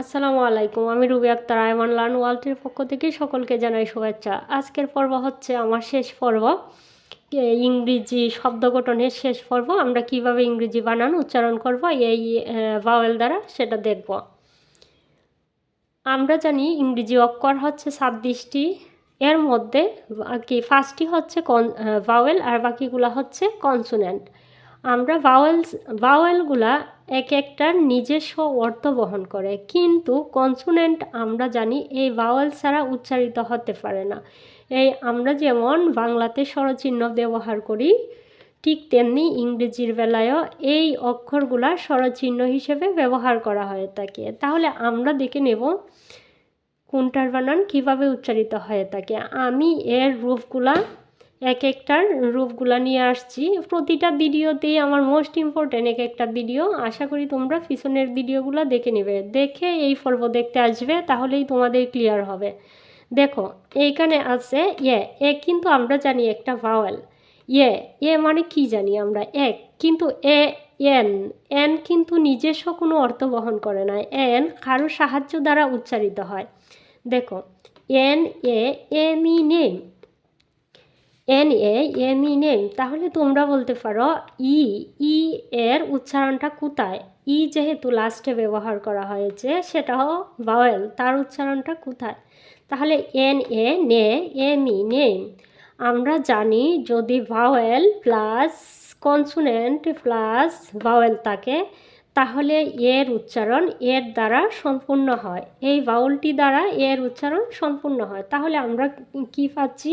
আসসালামু আলাইকুম, আমি রুবি আক্তার আয়মান লার্ন ওয়ার্ল্ডের পক্ষ থেকে সকলকে জানাই শুভেচ্ছা। আজকের পর্ব হচ্ছে আমার শেষ পর্ব। ইংরেজি শব্দ গঠনের শেষ পর্ব। আমরা কীভাবে ইংরেজি বানান, উচ্চারণ করব, এই ভাওয়েল দ্বারা সেটা দেখব। আমরা জানি ইংরেজি অক্ষর হচ্ছে ছাব্বিশটি। এর মধ্যে কি ফার্স্টটি হচ্ছে কন ভাওয়েল আর বাকিগুলো হচ্ছে কনসোনেন্ট আমরা ভাওয়েলস ভাওয়েলগুলা এক একটার নিজস্ব অর্থ বহন করে। কিন্তু কনসোনেন্ট আমরা জানি এই ভাওয়েল ছাড়া উচ্চারিত হতে পারে না। এই আমরা যেমন বাংলাতে স্বরচিহ্ন ব্যবহার করি, ঠিক তেমনি ইংরেজির বেলায়ও এই অক্ষরগুলা স্বরচিহ্ন হিসেবে ব্যবহার করা হয়ে থাকে। তাহলে আমরা দেখে নেব কোনটার বানান কীভাবে উচ্চারিত হয়ে থাকে। আমি এর রূপগুলা এক একটার রূপগুলা নিয়ে আসছি। প্রতিটা ভিডিওতেই আমার মোস্ট ইম্পর্ট্যান্ট এক একটা ভিডিও আশা করি তোমরা পিছনের ভিডিওগুলো দেখে নেবে। দেখে এই পর্ব দেখতে আসবে, তাহলেই তোমাদের ক্লিয়ার হবে। দেখো, এইখানে আছে ইয়ে এ কিন্তু আমরা জানি একটা ভাওয়েল ইয়ে এ মানে কি জানি আমরা? এক, কিন্তু এ, এন এন কিন্তু নিজস্ব কোনো অর্থ বহন করে না। এন কারও সাহায্য দ্বারা উচ্চারিত হয়। দেখো, N, A Emi name N A, M E name তাহলে তোমরা বলতে পারো, ই ই এর উচ্চারণটা কোথায়? ই যেহেতু লাস্টে ব্যবহার করা হয়েছে, সেটাও ভাওয়েল তার উচ্চারণটা কোথায়? তাহলে এন এ নে, এম ই নেম আমরা জানি যদি vowel plus consonant plus vowel থাকে তাহলে এর উচ্চারণ এর দ্বারা সম্পূর্ণ হয়। এই ভাওয়েলটি দ্বারা এর উচ্চারণ সম্পূর্ণ হয়। তাহলে আমরা কি পাচ্ছি?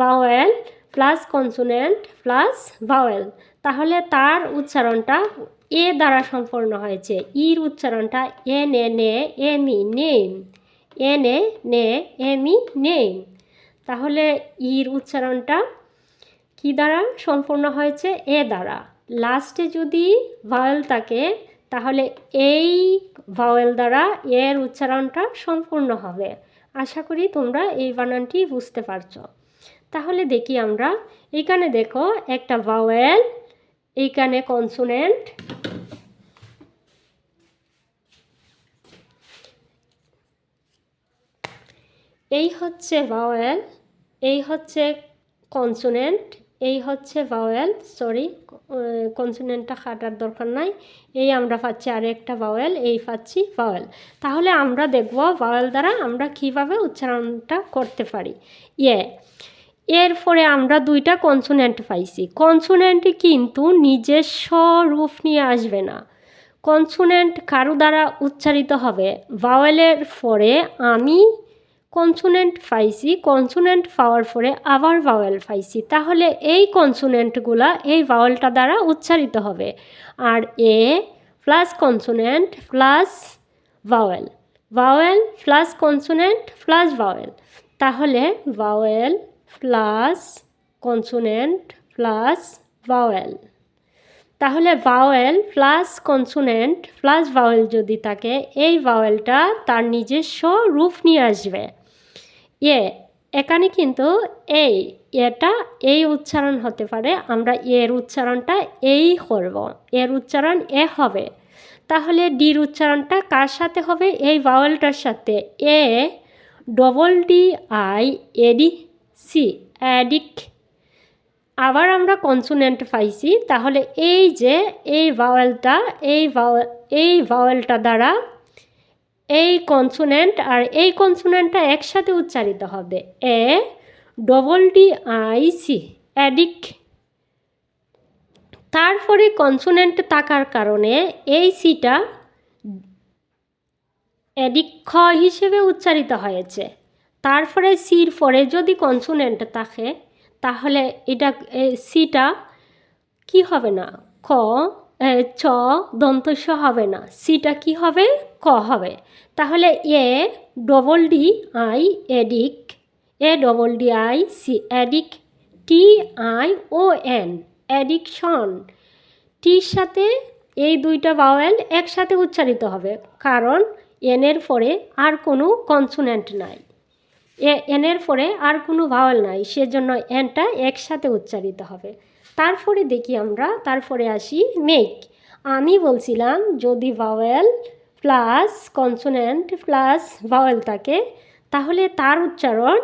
Vowel plus consonant plus vowel তাহলে তার উচ্চারণটা এ দ্বারা সম্পূর্ণ হয়েছে। ইর উচ্চারণটা এ নে এম ই নেম। এ নে এম ই নেম। তাহলে ইর উচ্চারণটা কি দ্বারা সম্পূর্ণ হয়েছে? এ দ্বারা। লাস্টে যদি ভাওয়েল থাকে তাহলে এই ভাওয়েল দ্বারা এর উচ্চারণটা সম্পূর্ণ হবে। আশা করি তোমরা এই বানানটি বুঝতে পারছ। তাহলে দেখি আমরা, এখানে দেখো একটা ভাওয়েল এইখানে কনসোনেন্ট এই হচ্ছে ভাওয়েল এই হচ্ছে কনসোনেন্ট এই হচ্ছে ভাওয়েল সরি কনসোনেন্টটা কাটার দরকার নাই। এই আমরা পাচ্ছি আর একটা ভাওয়েল এই পাচ্ছি ভাওয়েল তাহলে আমরা দেখব ভাওয়েল দ্বারা আমরা কীভাবে উচ্চারণটা করতে পারি। ইয়ে এরপরে আমরা দুইটা কনসোনেন্ট পাইছি। কনসোনেন্ট কিন্তু নিজস্ব রূপ নিয়ে আসবে না। কনসোনেন্ট কারও দ্বারা উচ্চারিত হবে। ভাওয়েলের পরে আমি কনসোনেন্ট পাইছি কনসোনেন্ট পাওয়ার পরে আবার ভাওয়েল পাইছি তাহলে এই কনসোনেন্টগুলা এই ভাওয়েলটা দ্বারা উচ্চারিত হবে। আর এ plus consonant plus vowel vowel plus consonant plus vowel তাহলে vowel plus consonant plus vowel তাহলে vowel plus consonant plus vowel যদি থাকে, এই ভাওয়েলটা তার নিজস্ব রূপ নিয়ে আসবে। এ এখানে কিন্তু এই এটা এই উচ্চারণ হতে পারে। আমরা এর উচ্চারণটা এই করব। এর উচ্চারণ এ হবে। তাহলে ডির উচ্চারণটা কার সাথে হবে? এই ভাওয়েলটার সাথে। A double D I ad C addic আবার আমরা কনসোনেন্ট পাইছি। তাহলে এই যে এই ভাওয়েলটা এই ভাওয়েল এই ভাওয়েলটা দ্বারা এই কনসোনেন্ট আর এই কনসোনেন্টটা একসাথে উচ্চারিত হবে। A double D I C addic তারপরে কনসোনেন্ট থাকার কারণে এই সিটা অ্যাডিক খ হিসেবে উচ্চারিত হয়েছে। তারপরে সির পরে যদি কনসোনেন্ট থাকে, তাহলে এটা সিটা কি হবে না? ক চ দন্তস্য হবে না। সিটা কি হবে? ক হবে। তাহলে A double D I addic A double D I C addic T I O N addiction টির সাথে এই দুইটা ভাওয়েল একসাথে উচ্চারিত হবে, কারণ এনের পরে আর কোনো কনসোনেন্ট নাই। এ এনের পরে আর কোনো ভাওয়েল নাই, সেজন্য এনটা একসাথে উচ্চারিত হবে। তারপরে দেখি আমরা, তারপরে আসি মেক আমি বলছিলাম যদি vowel plus consonant plus vowel থাকে, তাহলে তার উচ্চারণ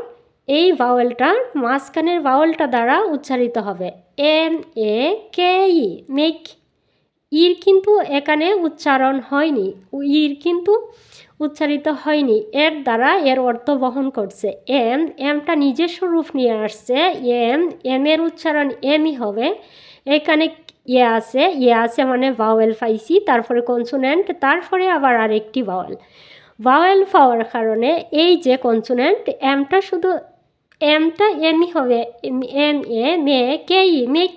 এই ভাওয়েলটার মাঝখানের ভাওয়েলটা দ্বারা উচ্চারিত হবে। এম এ কে ই মেক ইর কিন্তু এখানে উচ্চারণ হয়নি ইর কিন্তু উচ্চারিত হয়নি। এর দ্বারা এর অর্থ বহন করছে। এম এমটা নিজস্ব রূপ নিয়ে আসছে। এম এম এর উচ্চারণ এমই হবে। এখানে ইয়ে আছে ইয়ে আছে মানে ভাওয়েল পাইছি, তারপরে কনসোনেন্ট তারপরে আবার আরেকটি ভাওয়েল ভাওয়েল পাওয়ার কারণে এই যে কনসোনেন্ট এমটা শুধু, এমটা এমই হবে। M A, may K E make,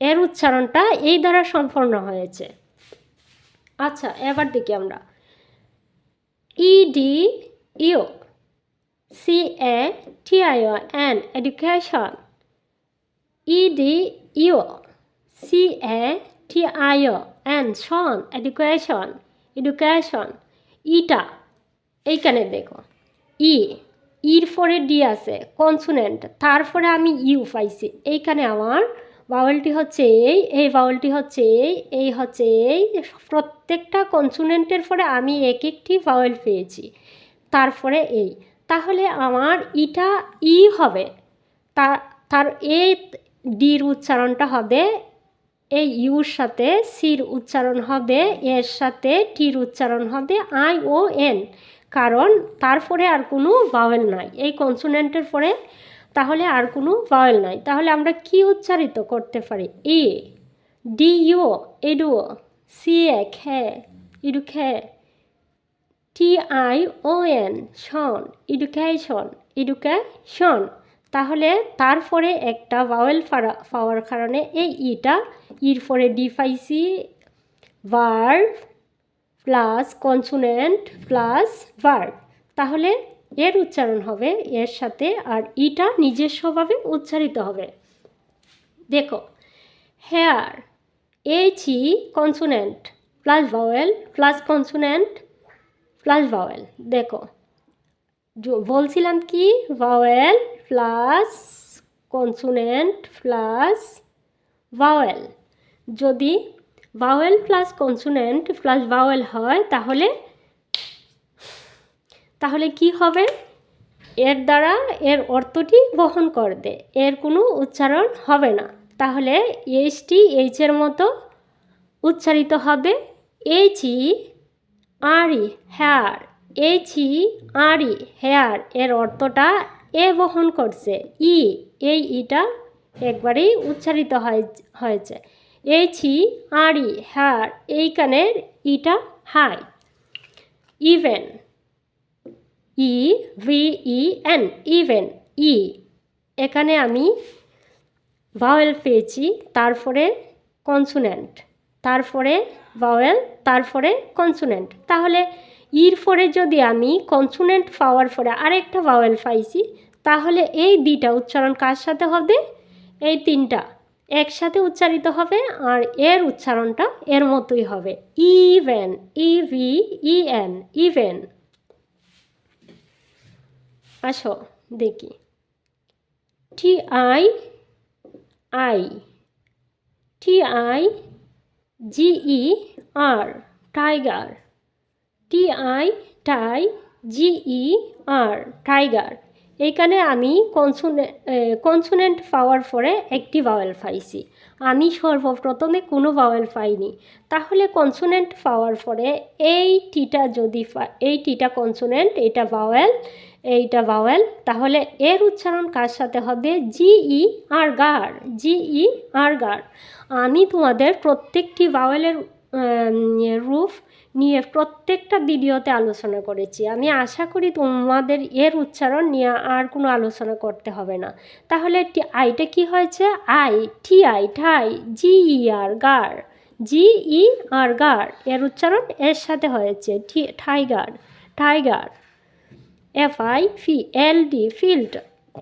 এর উচ্চারণটা এই দ্বারা সম্পন্ন হয়েছে। আচ্ছা এবার দেখি আমরা। E D U C A T I O N education E D U C A T I O N Shaun education education ইটা এইখানে দেখো। ই ইর পরে ডি আছে কনসোনেন্ট তারপরে আমি ইউ পাইছি। এইখানে আমার বাউলটি হচ্ছে এই এই বাউলটি হচ্ছে এই এই হচ্ছে এই। প্রত্যেকটা কনসোনেন্টের পরে আমি এক একটি ভাওয়েল পেয়েছি, তারপরে এই। তাহলে আমার ইটা ই হবে তার তার এই ডির উচ্চারণটা হবে এই ইউর সাথে সির উচ্চারণ হবে, এর সাথে টির উচ্চারণ হবে, আই ও এন। কারণ তারপরে আর কোনো ভাওয়েল নাই। এই কনসোনেন্টের পরে তাহলে আর কোনো ভয়েল নাই। তাহলে আমরা কি উচ্চারিত করতে পারি? A, D, U, edu, C, A, খে, ইডু, খে, T, I, O, N, shun education education তাহলে তারপরে একটা ভাওয়েল পাওয়ার কারণে এই ইটা, ইর পরে ডি পাইছি verb plus consonant plus verb তাহলে এর উচ্চারণ হবে এর সাথে আর ইটা নিজস্বভাবে উচ্চারিত হবে। দেখো, here H E consonant plus vowel plus consonant plus vowel দেখো বলছিলাম কি? Vowel plus consonant plus vowel যদি vowel plus consonant plus vowel হয়, তাহলে তাহলে কি হবে? এর দ্বারা এর অর্থটি বহন করবে। এর কোনো উচ্চারণ হবে না। তাহলে এইচটি এইচের মতো উচ্চারিত হবে। H E R here H E R here এর অর্থটা এ বহন করছে। ই এই ইটা একবারেই উচ্চারিত হয়েছে। এইচ ই আর হেয়ার এইখানের ইটা high even E, V, E, N, even, E. এখানে আমি ভাওয়েল পেয়েছি, তারপরে কনসোনেন্ট তারপরে ভাওয়েল তারপরে কনসোনেন্ট তাহলে ইর পরে যদি আমি কনসোনেন্ট পাওয়ার পরে আরেকটা ভাওয়েল পাইছি, তাহলে এই দুইটা উচ্চারণ কার সাথে হবে? এই তিনটা একসাথে উচ্চারিত হবে আর এর উচ্চারণটা এর মতোই হবে। Even E V E N even আসো, দেখি। T I I T I G E R tiger T I tie G E R tiger এইখানে আমি কনসোনে কনসোনেন্ট পাওয়ার পরে একটি ভাওয়েল পাইছি। আমি সর্বপ্রথমে কোনো ভাওয়েল পাইনি। তাহলে কনসোনেন্ট পাওয়ার পরে এই টিটা যদি এই টিটা কনসোনেন্ট এটা ভাওয়েল এইটা ভাওয়েল তাহলে এর উচ্চারণ কার সাথে হবে? জি ই আর গার জি ই আর গার আমি তোমাদের প্রত্যেকটি ভাওয়েলের রূপ নিয়ে প্রত্যেকটা ভিডিওতে আলোচনা করেছি। আমি আশা করি তোমাদের এর উচ্চারণ নিয়ে আর কোনো আলোচনা করতে হবে না। তাহলে আইটা কি হয়েছে? আই, টি, আই, ঠাই, জি, ই, আর, গার। জি, ই, আর, গার। এর উচ্চারণ এর সাথে হয়েছে। Tiger tiger F, I, fi, L, D, field.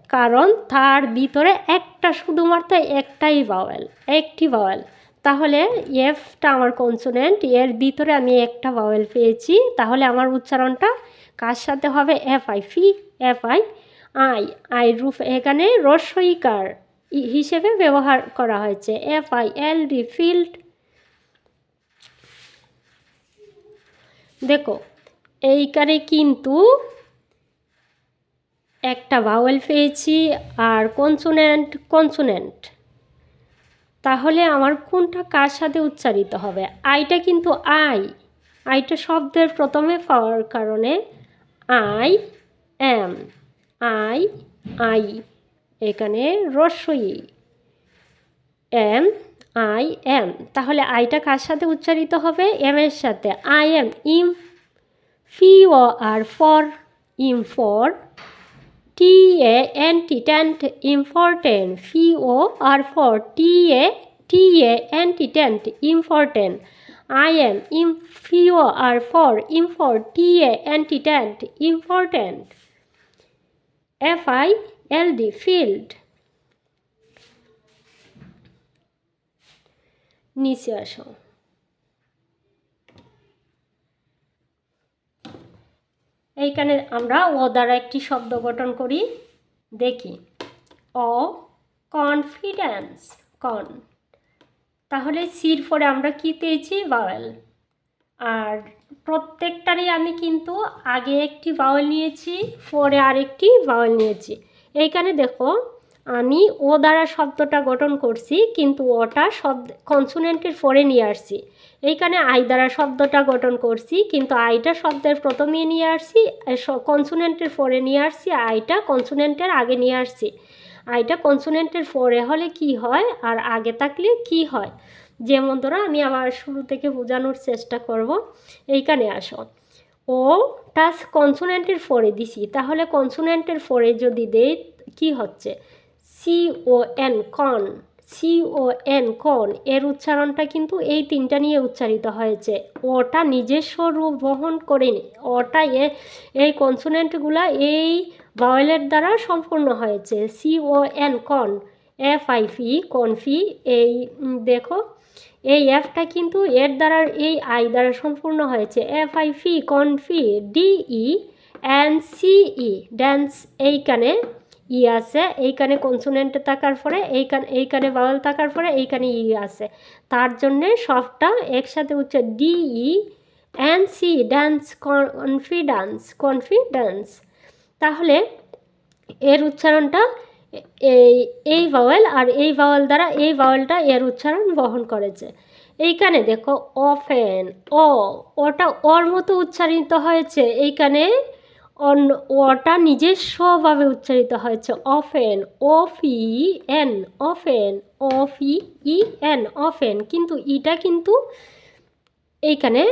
কারণ তার ভিতরে একটা শুধুমাত্র একটাই ভাওয়েল একটি ভাওয়েল তাহলে এফটা আমার কনসোনেন্ট এর ভিতরে আমি একটা ভাওয়েল পেয়েছি। তাহলে আমার উচ্চারণটা কার সাথে হবে? F I fi F I I I roof এখানে রস্বইকার হিসেবে ব্যবহার করা হয়েছে। F I L D field দেখো, এইখানে কিন্তু একটা ভাওয়েল পেয়েছি আর কনসোনেন্ট কনসোনেন্ট তাহলে আমার কোনটা কার সাথে উচ্চারিত হবে? আইটা কিন্তু আই। আইটা শব্দের প্রথমে পাওয়ার কারণে আই এম, আই আই, এখানে রস্বই এম, আই এম। তাহলে আইটা কার সাথে উচ্চারিত হবে? এম এর সাথে। I M, im P O R por, im por T A N T tent important P O R por T A T A N T tent important I M im P O R por im T A N T tent important F I L D field নিচে আসো। এইখানে আমরা ও দ্বারা একটি শব্দ গঠন করি। দেখি। অ কনফিডেন্স কন তাহলে সির পরে আমরা কী পেয়েছি? বাওয়েল আর প্রত্যেকটারই আমি কিন্তু আগে একটি বাওয়েল নিয়েছি, পরে আরেকটি বাওয়েল নিয়েছি। এইখানে দেখো আমি ও দ্বারা শব্দটা গঠন করছি, কিন্তু ওটা শব্দ কনসোনেন্টের পরে নিয়ে আসছি। এইখানে আই দ্বারা শব্দটা গঠন করছি, কিন্তু আইটা শব্দের প্রথমে নিয়ে আসছি কনসোনেন্টের পরে নিয়ে আসছি, আইটা কনসোনেন্টের আগে নিয়ে আসছি। আইটা কনসোনেন্টের পরে হলে কি হয়, আর আগে থাকলে কি হয়? যেমন ধরো, আমি আবার শুরু থেকে বোঝানোর চেষ্টা করব। এইখানে আসো। ও টাস কনসোনেন্টের পরে দিছি, তাহলে কনসোনেন্টের পরে যদি দেই, কি হচ্ছে? C O N con C O N con এর উচ্চারণটা কিন্তু এই তিনটা নিয়ে উচ্চারিত হয়েছে। ওটা নিজস্ব রূপ বহন করেনি। ওটা এই কনসোনেন্টগুলা এই ভাওয়েলের দ্বারা সম্পূর্ণ হয়েছে। C O N con F I fi confi এই দেখো, এই এফটা কিন্তু এর দ্বারা, এই আই দ্বারা সম্পূর্ণ হয়েছে। F I fi confi D E N C E dance এইখানে ই আছে, এইখানে কনসোনেন্ট থাকার পরে, এইখানে এইখানে বাউল থাকার পরে, এইখানে ই আছে। তার জন্যে সবটা একসাথে হচ্ছে D E N C dance confidence confidence তাহলে এর উচ্চারণটা এই এই ভাওয়েল আর এই ভাওয়েল দ্বারা এই ভাওয়েলটা এর উচ্চারণ বহন করেছে। এইখানে দেখো অফেন অ ওটা ওর মতো উচ্চারিত হয়েছে। এইখানে অন্য ওটা নিজস্বভাবে উচ্চারিত হয়েছে। Often of E N often of E E N often. কিন্তু ইটা কিন্তু এইখানে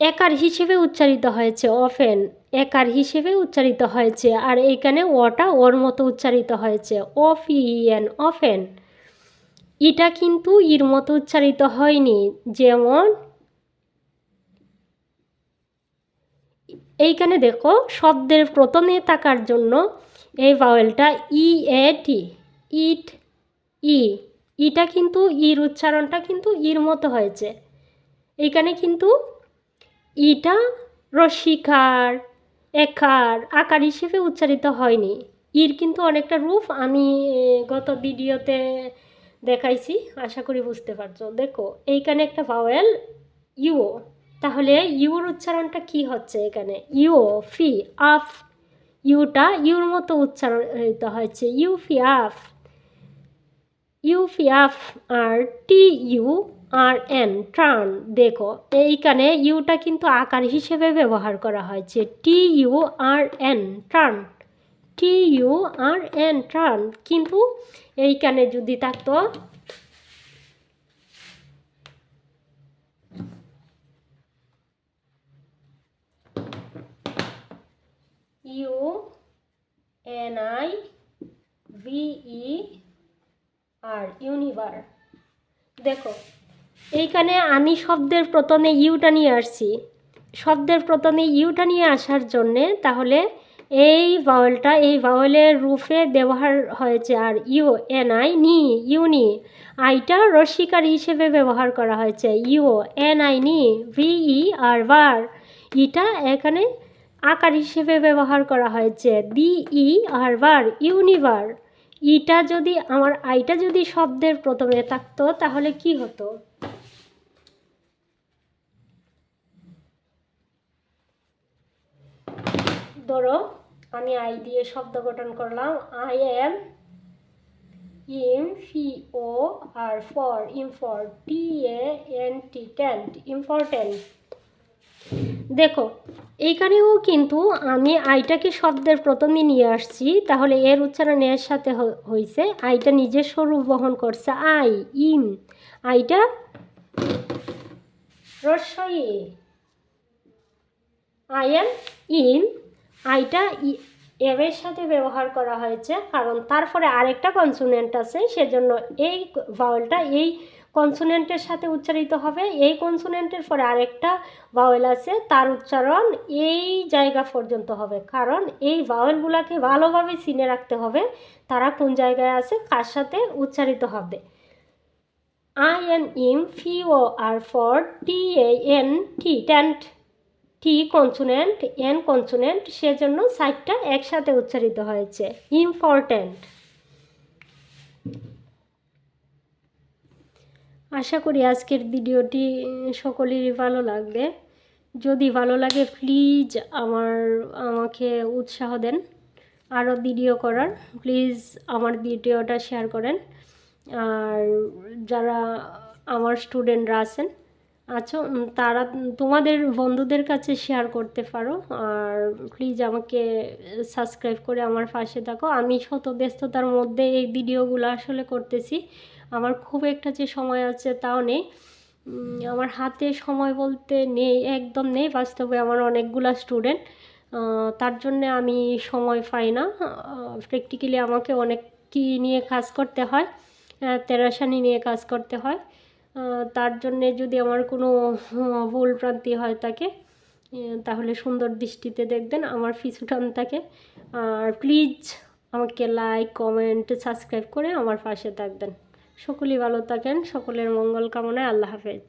একার হিসেবে উচ্চারিত হয়েছে। অফেন, একার হিসেবে উচ্চারিত হয়েছে। আর এইখানে ওটা ওর মতো উচ্চারিত হয়েছে। Of N often. ইটা কিন্তু ইর মতো উচ্চারিত হয়নি। যেমন এইখানে দেখো, শব্দের প্রথমে থাকার জন্য এই ভাওয়েলটা ই এ টি ইট ই ইটা কিন্তু ইর উচ্চারণটা কিন্তু ইর মতো হয়েছে। এইখানে কিন্তু ইটা রসিকার, একার, আকার হিসেবে উচ্চারিত হয়নি। ইর কিন্তু অনেকটা রূপ আমি গত ভিডিওতে দেখাইছি, আশা করি বুঝতে পারছ। দেখো, এইখানে একটা ভাওয়েল ইউ তাহলে ইউর উচ্চারণটা কি হচ্ছে এখানে? ইউ, ফি, আফ। ইউটা ইউর মতো উচ্চারিত হয়েছে। ইউ, ফি, আফ। ইউ, ফি, আফ, আর, টি, ইউ, আর, এন, ট্রান। দেখো, এইখানে ইউটা কিন্তু আকার হিসেবে ব্যবহার করা হয়েছে। T, U, R, N, tran. T, U, R, N, tran. কিন্তু এইখানে যদি থাকতো U N I V E R univer দেখো, এইখানে আমি শব্দের প্রথমে ইউটা নিয়ে আসছি। শব্দের প্রথমে ইউটা নিয়ে আসার জন্যে তাহলে এই ভাওয়েলটা এই ভাওয়েলের রূপে ব্যবহার হয়েছে আর ইউ এন আই নি ইউনি আইটা রসিকার হিসেবে ব্যবহার করা হয়েছে। ইউ এন আই নি ভিই আর বার ইটা এখানে আকার হিসেবে ব্যবহার করা হয়েছে। দি ই আর বার ইউনিভার ইটা যদি, আমার আইটা যদি শব্দের প্রথমে থাকতো, তাহলে কি হতো? ধরো, আমি আই দিয়ে শব্দ গঠন করলাম। I M im P O R por im por T A N T tant important দেখো, এইখানেও কিন্তু আমি আইটাকে শব্দের প্রথমে নিয়ে আসছি, তাহলে এর উচ্চারণ এর সাথে হয়েছে আইটা নিজের স্বরূপ বহন করছে, আই ইম আইটা রস্বই আই এম ইন, আইটা এর সাথে ব্যবহার করা হয়েছে, কারণ তারপরে আরেকটা কনসোনেন্ট আছে, সেজন্য এই ভাওয়েলটা এই কনসোনেন্টের সাথে উচ্চারিত হবে। এই কনসোনেন্টের পরে আরেকটা ভাওয়েল আছে, তার উচ্চারণ এই জায়গা পর্যন্ত হবে। কারণ এই ভাওয়েলগুলোকে ভালোভাবে চিনে রাখতে হবে, তারা কোন জায়গায় আছে, কার সাথে উচ্চারিত হবে। I N im P O R por T A N T tant T consonant N consonant সেজন্য সাইটটা একসাথে উচ্চারিত হয়েছে। ইম্পর্ট্যান্ট আশা করি আজকের ভিডিওটি সকলেরই ভালো লাগবে। যদি ভালো লাগে প্লিজ আমার, আমাকে উৎসাহ দেন আরও ভিডিও করার। প্লিজ আমার ভিডিওটা শেয়ার করেন। আর যারা আমার স্টুডেন্টরা আছেন আচ্ছা তারা, তোমাদের বন্ধুদের কাছে শেয়ার করতে পারো। আর প্লিজ আমাকে সাবস্ক্রাইব করে আমার পাশে থাকো। আমি শত ব্যস্ততার মধ্যে এই ভিডিওগুলো আসলে করতেছি। আমার খুব একটা যে সময় আছে তাও নেই। আমার হাতে সময় বলতে নেই, একদম নেই। বাস্তবে আমার অনেকগুলা স্টুডেন্ট তার জন্যে আমি সময় পাই না। প্র্যাকটিক্যালি আমাকে অনেক কি নিয়ে কাজ করতে হয় তেরাসানি নিয়ে কাজ করতে হয়। তার জন্যে যদি আমার কোনো ভুল ভ্রান্তি হয় তাকে তাহলে সুন্দর দৃষ্টিতে দেখবেন, আমার পিছু টান থাকে আর প্লিজ আমাকে লাইক কমেন্ট সাবস্ক্রাইব করে আমার পাশে থাকবেন। সকলেই ভালো থাকেন সকলের মঙ্গল কামনায় আল্লাহ হাফেজ।